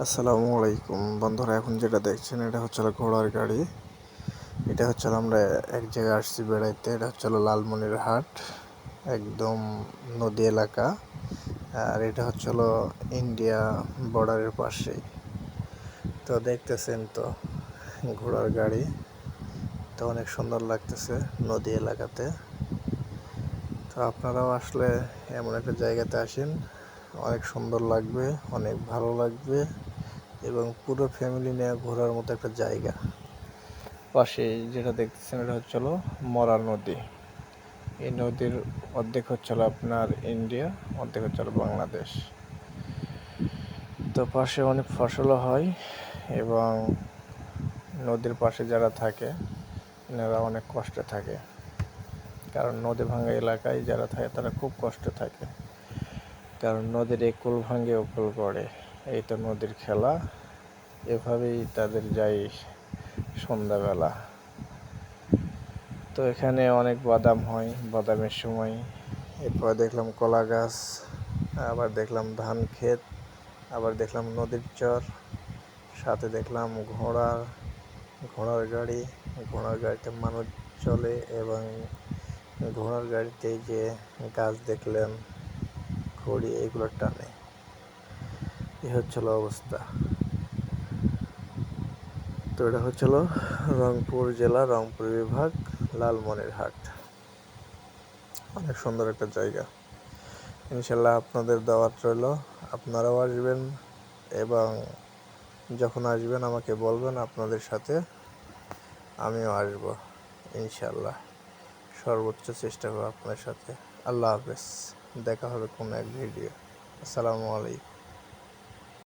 আসসালামু আলাইকুম। বন্ধুরা, এখন যেটা দেখছেন, এটা হচ্ছে ঘোড়ার গাড়ি। এটা হচ্ছে আমরা এক জায়গায় আসছি বেড়াইতে। এটা হচ্ছে লালমনির হাট, একদম নদী এলাকা। আর এটা হচ্ছে ইন্ডিয়া বর্ডারের পাশেই। তো দেখতেছেন তো, ঘোড়ার গাড়ি। তো অনেক সুন্দর লাগতেছে নদী এলাকাতে। তো আপনারাও আসলে এমন একটা জায়গাতে আসেন। অনেক সুন্দর লাগবে, অনেক ভালো লাগবে এবং পুরো ফ্যামিলি নিয়ে ঘোরার মতো একটা জায়গা। পাশে যেটা দেখতেছেন এটা হচ্ছে হলো মরা নদী। এই নদীর অর্ধেক হচ্ছে আপনার ইন্ডিয়া, অর্ধেক হচ্ছে বাংলাদেশ। তো পাশে অনেক ফসলও হয় এবং নদীর পাশে যারা থাকে, এনারা অনেক কষ্টে থাকে। কারণ নদী ভাঙ্গা এলাকায় যারা থাকে, তারা খুব কষ্টে থাকে। কারণ নদীর একুল ভাঙে উকুল পড়ে এই তো নদীর খেলা। এভাবেই তাদের যায় সন্ধ্যাবেলা। তো এখানে অনেক বাদাম হয় বাদামের সময়। এরপর দেখলাম কলা গাছ, আবার দেখলাম ধান ক্ষেত, আবার দেখলাম নদীর চর, সাথে দেখলাম ঘোড়া ঘোড়ার গাড়ি। ঘোড়ার গাড়িতে মানুষ চলে এবং ঘোড়ার গাড়িতে যে গাছ দেখলেন খড়ি এগুলো টানে। এ হচ্ছিল অবস্থা। তো এটা হচ্ছিল রংপুর জেলা, রংপুর বিভাগ, লালমনিরহাট। অনেক সুন্দর একটা জায়গা। ইনশাল্লাহ আপনাদের দাওয়াত রইল। আপনারাও আসবেন এবং যখন আসবেন আমাকে বলবেন আপনাদের সাথে, আমিও আসব ইনশাল্লাহ। সর্বোচ্চ চেষ্টা করব আপনার সাথে। আল্লাহ হাফেজ। দেখা হবে কোনো এক ভিডিও আসসালামু আলাইকুম।